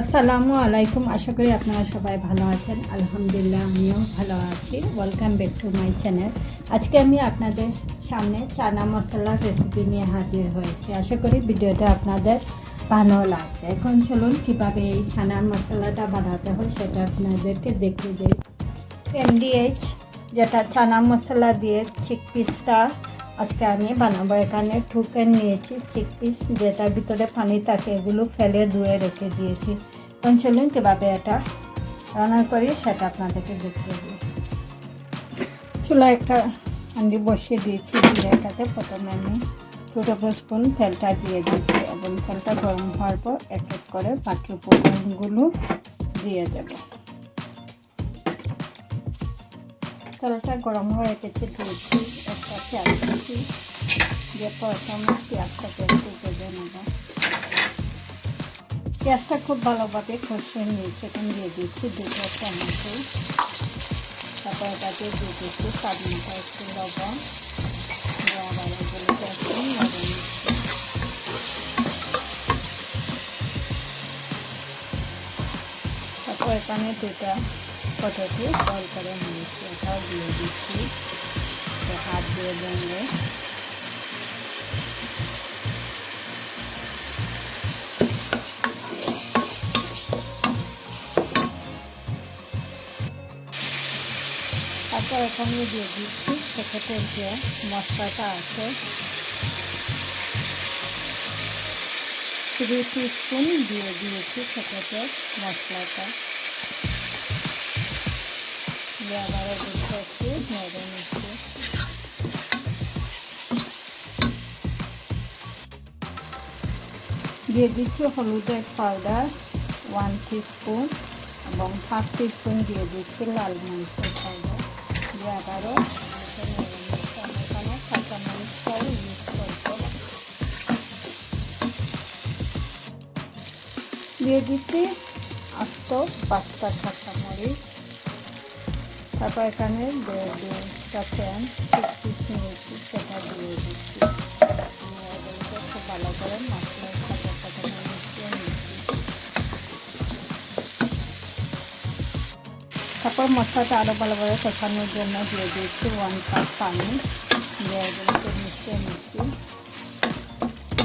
আসসালামু আলাইকুম। আশা করি আপনারা সবাই ভালো আছেন। আলহামদুলিল্লাহ, আমিও ভালো আছি। Welcome back to my channel আজকে আমি আপনাদের সামনে চানা মশলার রেসিপি নিয়ে হাজির হয়েছি। আশা করি ভিডিওটা আপনাদের ভালো লাগছে। এখন চলুন কীভাবে এই ছানার মশলাটা বানাতে হয় সেটা আপনাদেরকে দেখিয়ে দিই। এমডিএইচ যেটা চানা মশলা দিয়ে চিক পিসটা আজকে আমি বানাবো। এখানে ঠুকে নিয়েছি চিক পিস যেটার ভিতরে পানি থাকে, এগুলো ফেলে ধুয়ে রেখে দিয়েছি। এখন চলুন কীভাবে এটা রান্না করি, সেটা আপনাদেরকে দেখিয়ে দিই। চুলা একটা হাঁড়ি বসিয়ে দিয়েছি, দিয়ে প্রথমে আমি টেবিল স্পুন তেলটা দিয়ে দিচ্ছি এবং তেলটা গরম হওয়ার পর এক এক করে বাকি উপকরণগুলো দিয়ে দেবো। তেলটা গরম হয়ে গেছে, দিয়েছি একটা পেঁয়াজ দিয়েছি দিয়ে প্রথমে পেঁয়াজটাকে একটু ভেজে নেব। পেঁয়াজটা খুব ভালোভাবে কষিয়ে নিয়েছি, এখন দিয়ে দিচ্ছি দুটো টমেটো। তারপর এটাতে দিয়ে দিচ্ছি স্বাদ মতো একটু লবণ। একটু নেড়ে তারপর এখানে দুটা পটেটো বল করে নিয়েছি এটাও দিয়ে দিচ্ছি। হাত দিয়ে দেবে তারপর এখানে দিয়ে দিচ্ছি সেক্ষেত্রে যে মশলাটা আছে। থ্রি টিস্পুন দিয়ে দিয়েছি সেক্ষেত্রে মশলাটা। দিয়ে আবারও দিচ্ছি একটু নেড়ে নিচ্ছি দিয়ে দিচ্ছি হলুদের পাউডার ওয়ান টিস্পুন এবং হাফ টিস্পুন দিয়ে দিচ্ছি লাল মরিচের পাউডার দিয়ে আবারও ইউজ করব দিয়ে দিচ্ছি আস্ত পাঁচটা কাঁচা মরিচ। তারপর এখানে দেড়টা প্যান পিস নিয়েছি সেটা দিয়ে দিচ্ছি। খুব ভালো করে মশলার তারপর মশলাটা আরও ভালোভাবে কষানোর জন্য দিয়ে দিচ্ছি ওয়ান কাপ পানি। দিয়ে মিশিয়ে নিচ্ছি।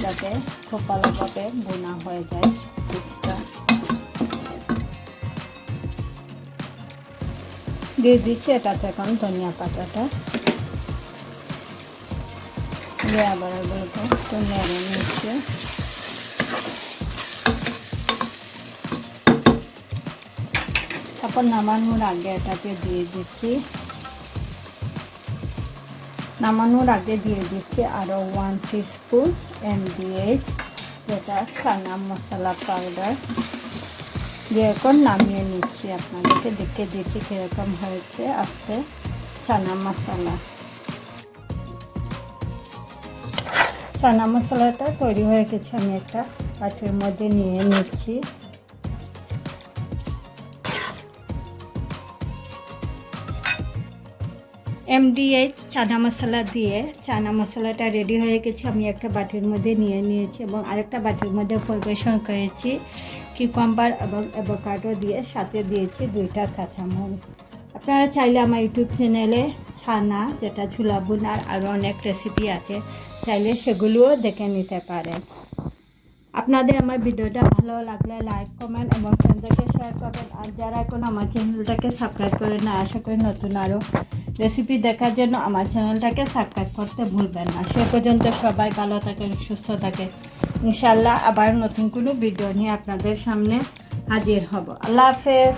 যাতে খুব ভালোভাবে বোনা হয়ে যায় পিসটা দিয়ে দিচ্ছি এটাতে এখন ধনিয়া পাতাটা। দিয়ে আবার এগুলোকে একটু নেড়ে নিচ্ছে। তারপর নামানোর আগে এটাকে দিয়ে দিচ্ছি। নামানোর আগে দিয়ে দিচ্ছি আরও ওয়ান টিস্পুন এমডিএইচ যেটা চানা মশলা পাউডার এখন নামিয়ে নিচ্ছি, আপনাদেরকে দেখে দিচ্ছি কীরকম হয়েছে আস্তে চানা মশলা। চানা মশলাটা তৈরি হয়ে গেছে, আমি একটা পাটির মধ্যে নিয়ে নিচ্ছি। এমডিএইচ চানা মশলা দিয়ে চানা মশলাটা রেডি হয়ে গেছে, আমি একটা বাটির মধ্যে নিয়ে নিয়েছি এবং আরেকটা বাটির মধ্যে পরিবেশন করেছি। কিউকাম্বার এবং অ্যাভোকাডো দিয়ে সাথে দিয়েছি দুইটা কাঁচামরিচ। আপনারা চাইলে আমার ইউটিউব চ্যানেলে ছানা, যেটা ঝুলা বোনার আরও অনেক রেসিপি আছে, চাইলে সেগুলোও দেখে নিতে পারেন। আপনাদের আমার ভিডিওটা ভালো লাগলে লাইক কমেন্ট এবং ফ্রেন্ডদেরকে শেয়ার করবেন। আর যারা এখন আমার চ্যানেলটাকে সাবস্ক্রাইব করে না, আশা করি নতুন আরও রেসিপি দেখার জন্য আমার চ্যানেলটাকে সাবস্ক্রাইব করতে ভুলবেন না। সে পর্যন্ত সবাই ভালো থাকেন, সুস্থ থাকেন। ইনশাল্লাহ আবার নতুন কোনো ভিডিও নিয়ে আপনাদের সামনে হাজির হব। আল্লাহ হাফেজ।